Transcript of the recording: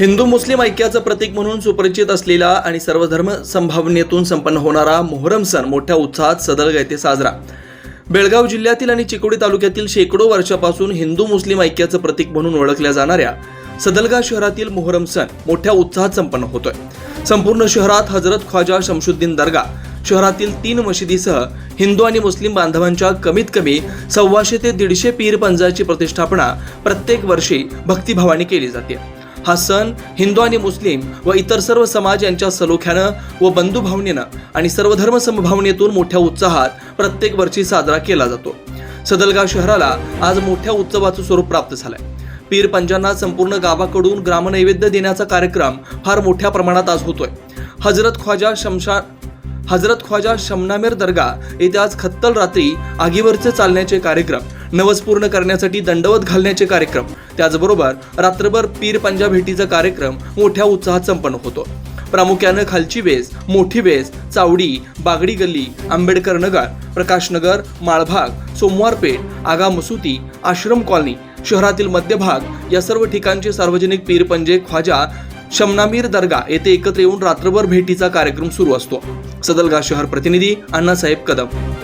हिंदू मुस्लिम ऐक्याचं प्रतीक म्हणून सुपरिचित असलेला आणि सर्व धर्म संभावनेतून संपन्न होणारा मोहरम सण मोठ्या उत्साहात सदलगा येथे साजरा. बेळगाव जिल्ह्यातील आणि चिकोडी तालुक्यातील शेकडो वर्षापासून हिंदू मुस्लिम ऐक्याचं प्रतीक म्हणून ओळखल्या जाणाऱ्या सदलगा शहरातील मोहरम सण मोठ्या उत्साहात संपन्न होतोय. संपूर्ण शहरात हजरत ख्वाजा शमशुद्दीन दर्गा शहरातील तीन मशिदीसह हिंदू आणि मुस्लिम बांधवांच्या कमीत कमी सव्वाशे ते दीडशे पीर पंजाची प्रतिष्ठापना प्रत्येक वर्षी भक्तिभावाने केली जाते. हा सण हिंदू आणि मुस्लिम व इतर सर्व समाज यांच्या सलोख्यानं व बंधुभावनेनं आणि सर्वधर्म समभावनेतून मोठ्या उत्साहात प्रत्येक वर्षी साजरा केला जातो. सदलगाव शहराला आज मोठ्या उत्सवाचं स्वरूप प्राप्त झालंय. पीर पंजांना संपूर्ण गावाकडून ग्रामनैवेद्य देण्याचा कार्यक्रम फार मोठ्या प्रमाणात आज होतोय. हजरत ख्वाजा शमशा हजरत ख्वाजा शमनामेर दर्गा येथे आज खत्तल रात्री आगीवरचे चालण्याचे कार्यक्रम नवस पूर्ण करण्यासाठी दंडवत घालण्याचे कार्यक्रम. त्याचबरोबर रात्रभर पीर पंजा भेटीचा कार्यक्रम मोठ्या उत्साहात संपन्न होतो. प्रामुख्यानं खालची वेस मोठी वेस चावडी बागडी गल्ली आंबेडकर नगर प्रकाशनगर माळभाग सोमवार पेठ आगा मसुती आश्रम कॉलनी शहरातील मध्यभाग या सर्व ठिकाणचे सार्वजनिक पीरपंजे ख्वाजा शमनामीर दर्गा येथे एकत्र येऊन रात्रभर भेटीचा कार्यक्रम सुरू असतो. सदलगा शहर प्रतिनिधी अण्णासाहेब कदम.